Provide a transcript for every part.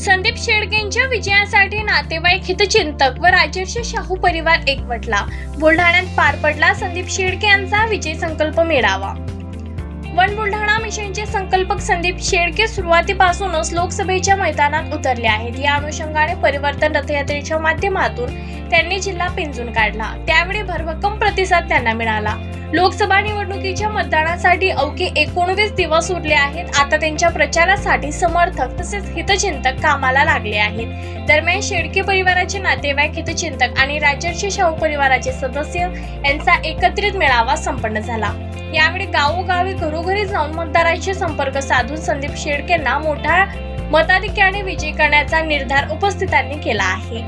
संदीप शेळकेंच्या विजयासाठी नातेवाईक हितचिंतक व राजर्ष शाहू परिवार एकवटला. बुलढाण्यात पार पडला संदीप शेळके यांचा विजय संकल्प मेळावा. वन बुलढाणा मिशनचे संकल्पक संदीप शेळके सुरुवातीपासूनच लोकसभेच्या मैदानात उतरले आहेत. या अनुषंगाने परिवर्तन रथयात्रेच्या माध्यमातून त्यांनी जिल्हा पिंजून काढला. त्यावेळी भरभक्कम प्रतिसाद त्यांना मिळाला. लोकसभा निवडणुकीच्या मतदानासाठी अवघे एकोणवीस दिवस उरले आहेत. आता त्यांच्या प्रचारासाठी समर्थक तसेच हितचिंतक कामाला लागले आहेत. दरम्यान शेळके परिवाराचे नातेवाईक हितचिंतक आणि राजर्षी शाहू परिवाराचे सदस्य यांचा एकत्रित मेळावा संपन्न झाला. यावेळी गावोगावी घरोघरी जाऊन मतदारांशी संपर्क साधून संदीप शेळकेंना मोठा मताधिक्याने विजय करण्याचा निर्धार उपस्थितांनी केला आहे.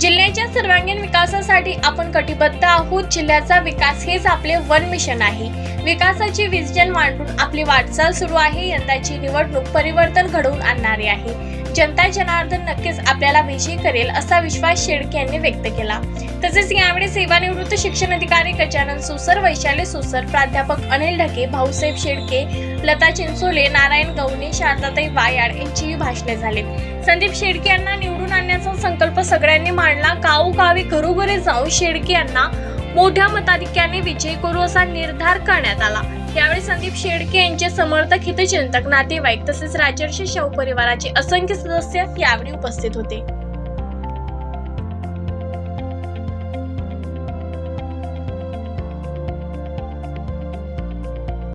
जिल्ह्याच्या सर्वांगीण विकासासाठी आपण कटिबद्ध आहोत. जिल्ह्याचा विकास हेच आपले वन मिशन आहे. विकासाची विजन मांडून आपली वाटचाल सुरू आहे. यंदाची निवडणूक परिवर्तन घडवून आणणारी आहे. जनता जनार्दन नक्कीच आपल्याला विजयी करेल असा विश्वास शेळके यांनी व्यक्त केला. तसेच यावेळी सेवानिवृत्त शिक्षण अधिकारी गजानन सुसर वैशाली सुसर प्राध्यापक अनिल ढके भाऊसाहेब शेळके लता चिंचोले नारायण गवणे शारदाताई वायाड यांचीही भाषणे झाली. संदीप शेळके यांना निवडून आणण्याचा संकल्प सगळ्यांनी मांडला. गावोगावी घरोघरी जाऊन शेळके यांना मोठ्या मताधिक्याने विजयी करू असा निर्धार करण्यात आला. यावेळी संदीप शेळके यांचे समर्थक हितचिंतक नातेवाईक तसेच राजर्षी शाहू परिवाराचे असंख्य सदस्य यावेळी उपस्थित होते.